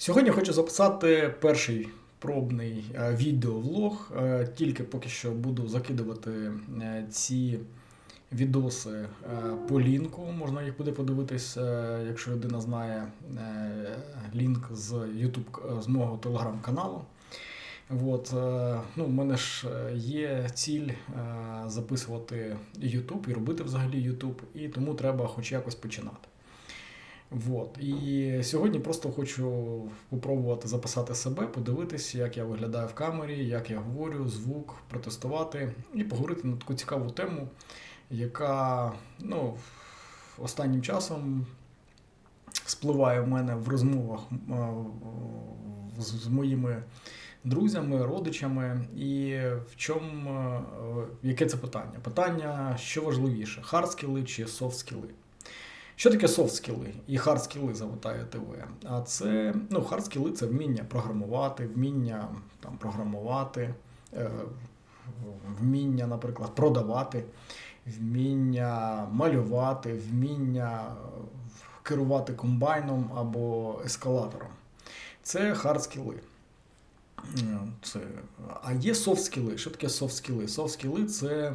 Сьогодні хочу записати перший пробний е, відеовлог. Е, Тільки поки що буду закидувати е, ці відоси по лінку. Можна їх буде подивитись, е, якщо людина знає лінк з YouTube, з мого телеграм-каналу. От, ну, в мене ж є ціль записувати YouTube і робити взагалі YouTube, і тому треба хоч якось починати. Вот. І сьогодні просто хочу спробувати записати себе, подивитись, як я виглядаю в камері, як я говорю, звук, протестувати і поговорити на таку цікаву тему, яка ну, останнім часом спливає в мене в розмовах з з моїми друзями, родичами. І в чому е, яке це питання? Питання, що важливіше: хардскіли чи софт-скіли? Що таке софт-скіли і хардскіли, запитаєте ви? А це ну, хардскіли це вміння програмувати, вміння там, програмувати, е, вміння, наприклад, продавати, вміння малювати, вміння керувати комбайном або ескалатором. Це хардскіли. Це... А є софт-скіли. Що таке софт-скіли? Софт-скіли це.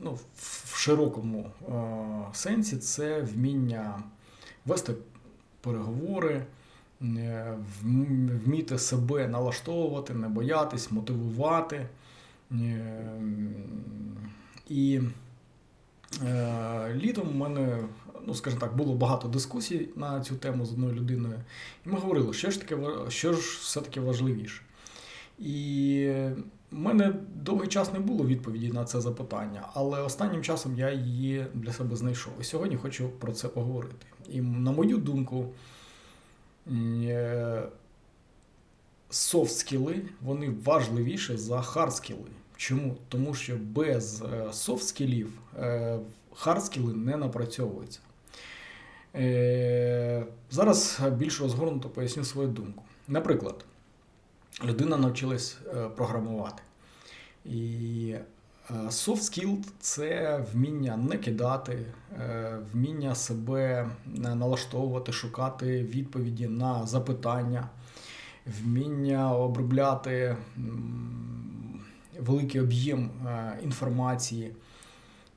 Ну, в широкому е, сенсі це вміння вести переговори, е, вміти себе налаштовувати, не боятись, мотивувати. Е, і літом у мене, ну скажімо так, було багато дискусій на цю тему з одною людиною. І ми говорили, що ж таке, що ж все-таки важливіше. І у мене довгий час не було відповіді на це запитання, але останнім часом я її для себе знайшов. І сьогодні хочу про це поговорити. І на мою думку, софт-скіли вони важливіші за хардскіли. Чому? Тому що без софт-скілів хардскіли не напрацьовуються. Е, зараз більш розгорнуто поясню свою думку. Наприклад людина навчилась е, програмувати. І е, soft skill – це вміння не кидати, е, вміння себе налаштовувати, шукати відповіді на запитання, вміння обробляти великий об'єм інформації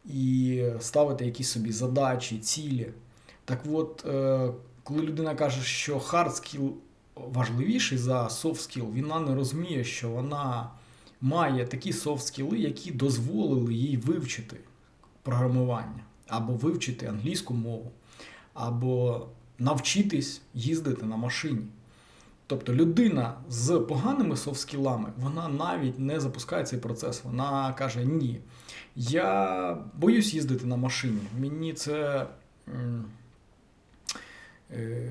і ставити якісь собі задачі, цілі. Так от, коли людина каже, що hard skill важливіший за soft skill, вона не розуміє, що вона має такі soft skills, які дозволили їй вивчити програмування, або вивчити англійську мову, або навчитись їздити на машині. Тобто людина з поганими софт-скілами, вона навіть не запускає цей процес. Вона каже: Ні, я боюсь їздити на машині. Мені це. Е,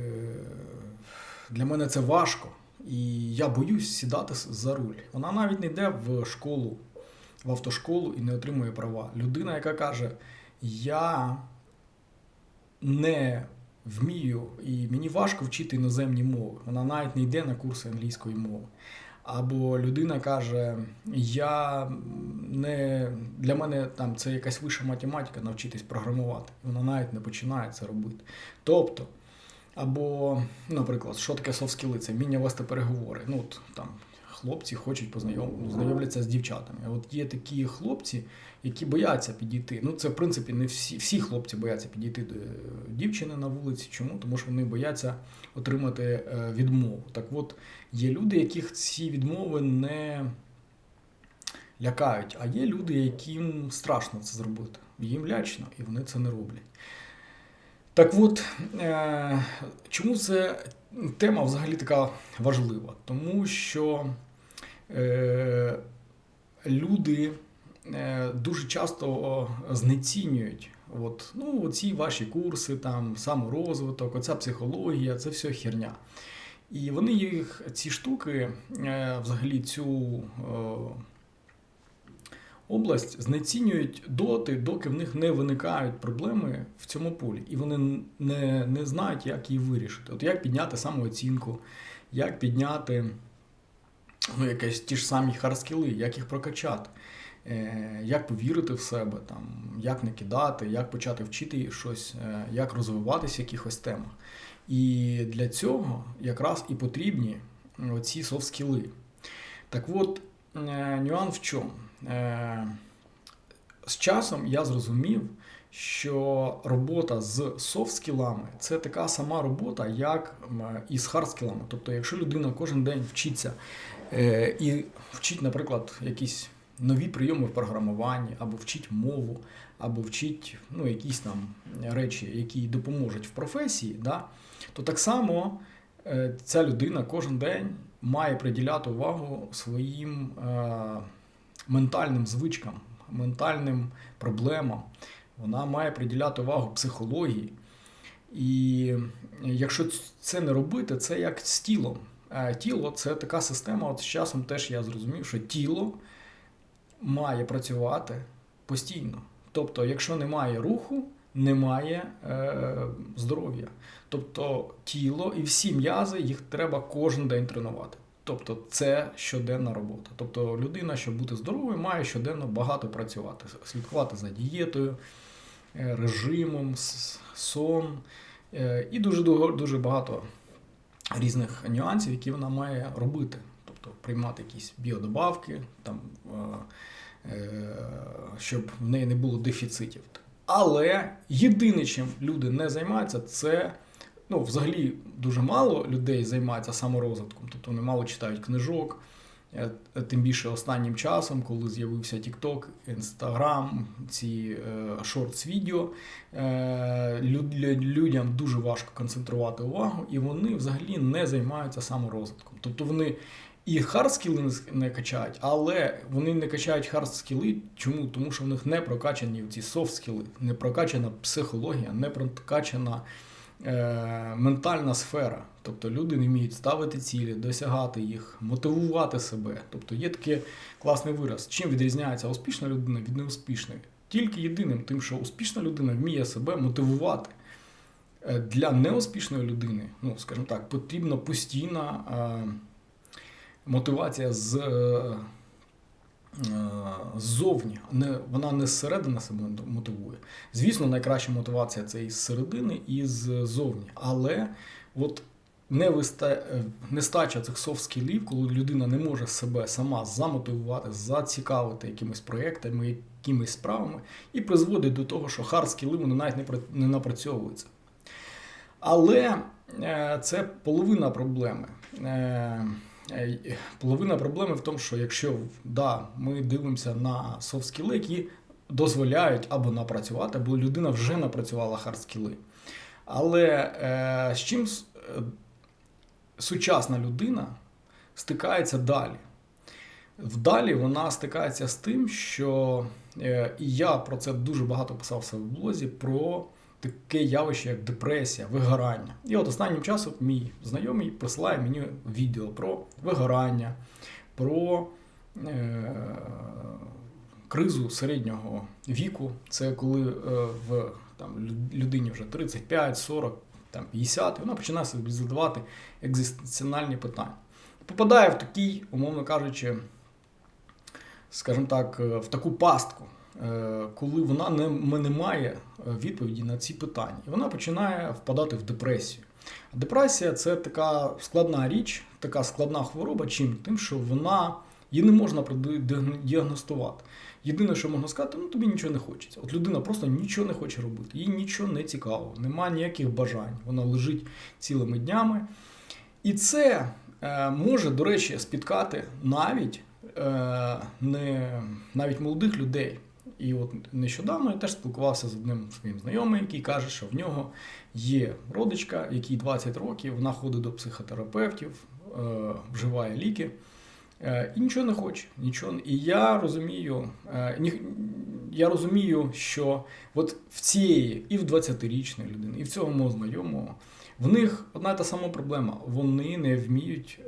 для мене це важко, і я боюсь сідати за руль. Вона навіть не йде в школу, в автошколу і не отримує права. Людина, яка каже, я не вмію і мені важко вчити іноземні мови. Вона навіть не йде на курси англійської мови. Або людина каже, я не для мене там це якась вища математика навчитись програмувати. Вона навіть не починає це робити. Тобто. Або, наприклад, що таке софт-скіли? Це вміння вести переговори. Ну, от, там Хлопці хочуть познайомитися з дівчатами. От є такі хлопці, які бояться підійти. Ну, це, в принципі, не всі всі хлопці бояться підійти до дівчини на вулиці. Чому? Тому що вони бояться отримати е, відмову. Так от, є люди, яких ці відмови не лякають, а є люди, яким страшно це зробити. Їм лячно, і вони це не роблять. Так от, е, чому це тема взагалі така важлива? Тому що е, люди е, дуже часто знецінюють от, ну, ці ваші курси, там, саморозвиток, оця психологія, це все херня. І вони їх, ці штуки, взагалі цю область знецінюють доти, доки в них не виникають проблеми в цьому полі, і вони не не знають, як її вирішити. От як підняти самооцінку, як підняти ну, якісь ті ж самі хардскіли, як їх прокачати, е, як повірити в себе, там, як не кидати, як почати вчити щось, е, як розвиватися в якихось темах. І для цього якраз і потрібні ці софт-скіли. Так от, е, нюанс в чому? Е, З часом я зрозумів, що робота з софт-скілами – це така сама робота, як і з хард-скілами. Тобто, якщо людина кожен день вчиться е, і вчить, наприклад, якісь нові прийоми в програмуванні, або вчить мову, або вчить ну, якісь там речі, які допоможуть в професії, да, то так само е, ця людина кожен день має приділяти увагу своїм ментальним звичкам, ментальним проблемам. Вона має приділяти увагу психології. І якщо це не робити, це як з тілом. Е, Тіло це така система. От з часом теж я зрозумів, що тіло має працювати постійно. Тобто, якщо немає руху, немає е, здоров'я. Тобто тіло і всі м'язи їх треба кожен день тренувати. Тобто це щоденна робота. Тобто людина, щоб бути здоровою, має щоденно багато працювати, слідкувати за дієтою, е, режимом, сон е, і дуже дуже багато різних нюансів, які вона має робити. Тобто приймати якісь біодобавки, там, е, щоб в неї не було дефіцитів. Але єдине, чим люди не займаються, це ну, взагалі дуже мало людей займається саморозвитком, тобто вони мало читають книжок. Е, Тим більше останнім часом, коли з'явився TikTok, Instagram, ці е, шортс відео, е, лю- лю- людям дуже важко концентрувати увагу, і вони взагалі не займаються саморозвитком. Тобто вони і хардскіли не качають, але вони не качають хардскіли. Чому? Тому що в них не прокачані ці софт-скіли, не прокачана психологія, не прокачана е, ментальна сфера. Тобто люди не вміють ставити цілі, досягати їх, мотивувати себе. Тобто є такий класний вираз. Чим відрізняється успішна людина від неуспішної? Тільки єдиним тим, що успішна людина вміє себе мотивувати. Е, Для неуспішної людини, ну скажімо так, потрібна постійна е, мотивація з, е, ззовні. Не, вона не зсередини себе мотивує. Звісно, найкраща мотивація це із середини, і ззовні. Але от невиста... е, нестача цих софт-скілів, коли людина не може себе сама замотивувати, зацікавити якимись проєктами, якимись справами, і призводить до того, що хард-скіли вони навіть не, пра- не напрацьовуються. Але е, це половина проблеми. Е, половина проблеми в тому, що якщо да, ми дивимося на софт-скіли, які дозволяють або напрацювати, або людина вже напрацювала хард-скіли. Але е, з чим е, сучасна людина стикається далі? Вдалі вона стикається з тим, що е, і я про це дуже багато писав в в блозі, про таке явище, як депресія, вигорання. І от останнім часом мій знайомий присилає мені відео про вигорання, про е, кризу середнього віку. Це коли е, в там, людині вже 35, 40, там, 50, і вона починає собі задавати екзистенціональні питання. Попадає в такий, умовно кажучи, скажімо так, е, в таку пастку, коли вона не, не має е, відповіді на ці питання. І вона починає впадати в депресію. Депресія це така складна річ, така складна хвороба, чим? Тим, що вона її не можна діагностувати. Єдине, що можна сказати, ну тобі нічого не хочеться. От людина просто нічого не хоче робити, їй нічого не цікаво, немає ніяких бажань. Вона лежить цілими днями. І це е, може, до речі, спіткати навіть, е, не, навіть молодих людей. І от нещодавно я теж спілкувався з одним своїм знайомим, який каже, що в нього є родичка, якій 20 років, вона ходить до психотерапевтів, е, вживає ліки. Е, І нічого не хоче, нічого. І я розумію, е, я розумію, що от в цієї і в 20-річної людини, і в цього мого знайомого, в них одна та сама проблема. Вони не вміють,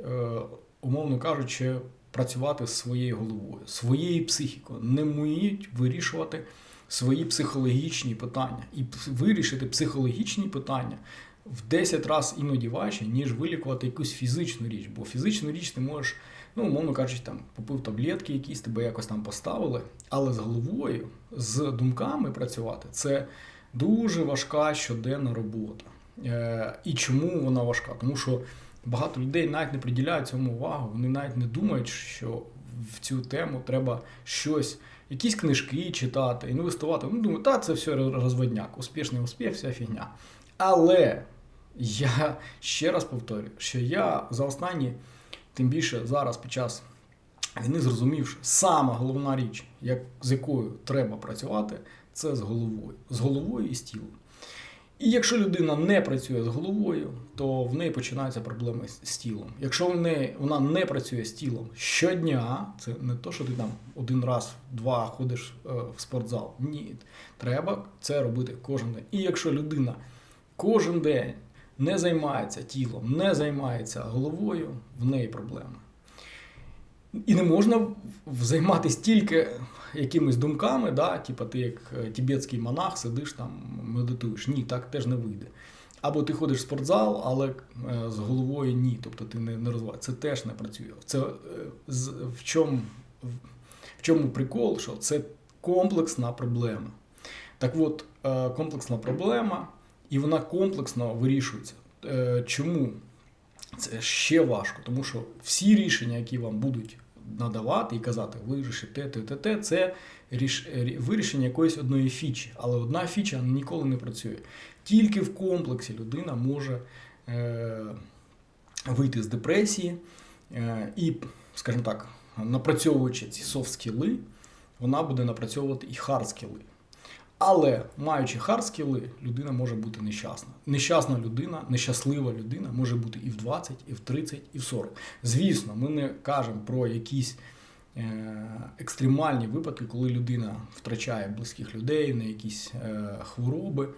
умовно кажучи, працювати з своєю головою, своєю психікою, не вміють вирішувати свої психологічні питання. І вирішити психологічні питання в 10 разів іноді важче, ніж вилікувати якусь фізичну річ. Бо фізичну річ ти можеш, ну, умовно кажучи, там попив таблетки, якісь тебе якось там поставили, але з головою, з думками працювати це дуже важка щоденна робота. Е, І чому вона важка? Тому що багато людей навіть не приділяють цьому увагу, вони навіть не думають, що в цю тему треба щось, якісь книжки читати, інвестувати. Ну, думаю, та це все розводняк, успішний успіх, вся фігня. Але я ще раз повторюю, що я за останні, тим більше зараз під час війни зрозумів, що сама головна річ, як, з якою треба працювати, це з головою. З головою і з тілом. І якщо людина не працює з головою, то в неї починаються проблеми з, тілом. Якщо в неї, вона не працює з тілом щодня, це не то, що ти там один раз, два ходиш е, в спортзал. Ні, треба це робити кожен день. І якщо людина кожен день не займається тілом, не займається головою, в неї проблеми. І не можна займатися тільки якимись думками, да, типу ти як е, тібетський монах сидиш там, медитуєш. Ні, так теж не вийде. Або ти ходиш в спортзал, але е, з головою ні. Тобто ти не не розвиваєш. Це теж не працює. Це е, в чому в чому прикол, що це комплексна проблема. Так от, комплексна проблема, і вона комплексно вирішується. Чому? Це ще важко, тому що всі рішення, які вам будуть надавати і казати, вирішити те, те, те, це ріш... вирішення якоїсь одної фічі. Але одна фіча ніколи не працює. Тільки в комплексі людина може е... вийти з депресії е... і, скажімо так, напрацьовуючи ці софт-скіли, вона буде напрацьовувати і хард-скіли. Але маючи хард-скіли, людина може бути нещасна. Нещасна людина, нещаслива людина може бути і в 20, і в 30, і в 40. Звісно, ми не кажемо про якісь е, екстремальні випадки, коли людина втрачає близьких людей, на якісь е, хвороби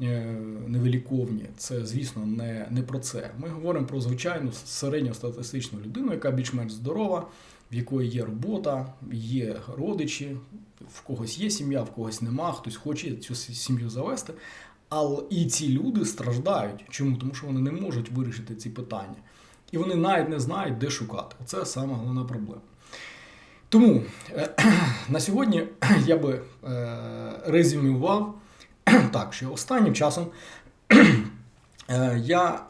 е, невиліковні. Це, звісно, не, не про це. Ми говоримо про звичайну середньостатистичну людину, яка більш-менш здорова в якої є робота, є родичі, в когось є сім'я, в когось нема, хтось хоче цю сім'ю завести. Але і ці люди страждають. Чому? Тому що вони не можуть вирішити ці питання. І вони навіть не знають, де шукати. Це саме головна проблема. Тому е, на сьогодні я би е, резюмував так, що останнім часом е, я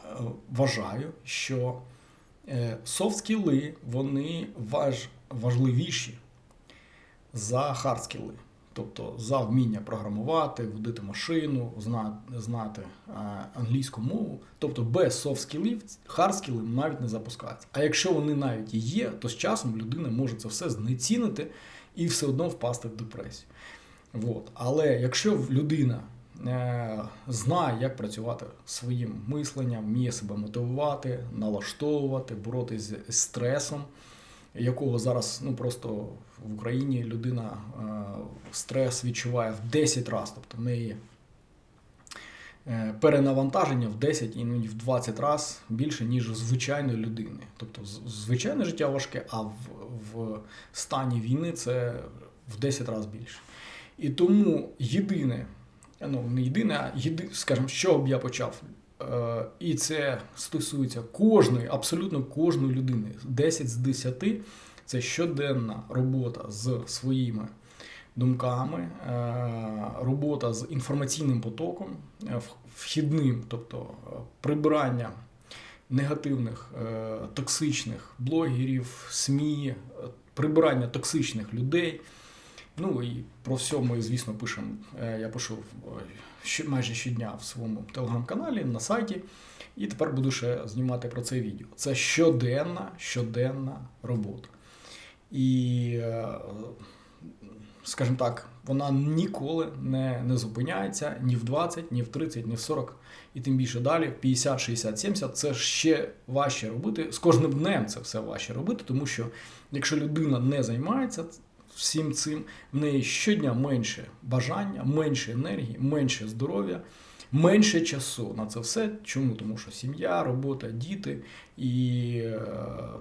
вважаю, що софт-скіли, вони важ, важливіші за хард-скіли. Тобто за вміння програмувати, водити машину, знати англійську мову. Тобто без софт-скілів хард-скіли навіть не запускаються. А якщо вони навіть і є, то з часом людина може це все знецінити і все одно впасти в депресію. От. Але якщо людина Е, знає, як працювати своїм мисленням, вміє себе мотивувати, налаштовувати, боротися з стресом, якого зараз ну просто в Україні людина е, стрес відчуває в 10 разів. Тобто в неї е, перенавантаження в 10 іноді в 20 разів більше, ніж у звичайної людини. Тобто звичайне життя важке, а в, в стані війни це в 10 разів більше. І тому єдине ну, не єдине, а єди, скажімо, що б я почав. Е, І це стосується кожної, абсолютно кожної людини. 10 з 10 це щоденна робота з своїми думками, е, робота з інформаційним потоком, е, вхідним, тобто прибирання негативних, токсичних блогерів, СМІ, прибирання токсичних людей. Ну і про все ми, звісно, пишемо. Я пишу майже щодня в своєму телеграм-каналі на сайті. І тепер буду ще знімати про це відео. Це щоденна, щоденна робота. І, е, скажімо так, вона ніколи не не зупиняється ні в 20, ні в 30, ні в 40, і тим більше далі, 50, 60, 70 це ще важче робити. З кожним днем це все важче робити, тому що якщо людина не займається всім цим, в неї щодня менше бажання, менше енергії, менше здоров'я, менше часу на це все. Чому? Тому що сім'я, робота, діти, і е,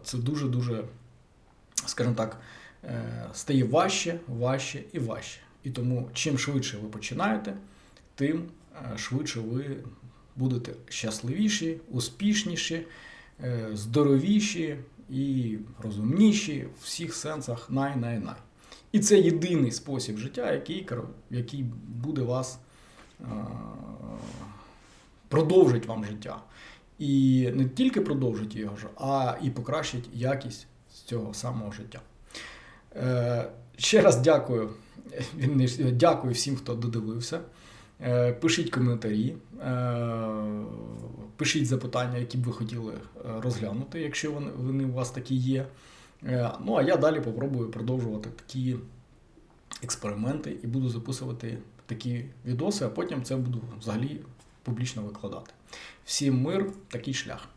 це дуже-дуже, скажімо так, е, стає важче, важче і важче. І тому, чим швидше ви починаєте, тим е, швидше ви будете щасливіші, успішніші, здоровіші і розумніші в всіх сенсах най-най-най. І це єдиний спосіб життя, який який буде вас продовжить вам життя. І не тільки продовжить його а і покращить якість цього самого життя. Е, ще раз дякую. Дякую всім, хто додивився. Е, Пишіть коментарі, е, пишіть запитання, які б ви хотіли розглянути, якщо вони у вас такі є. Е, Ну, а я далі попробую продовжувати такі експерименти і буду записувати такі відоси, а потім це буду взагалі публічно викладати. Всім мир, такий шлях.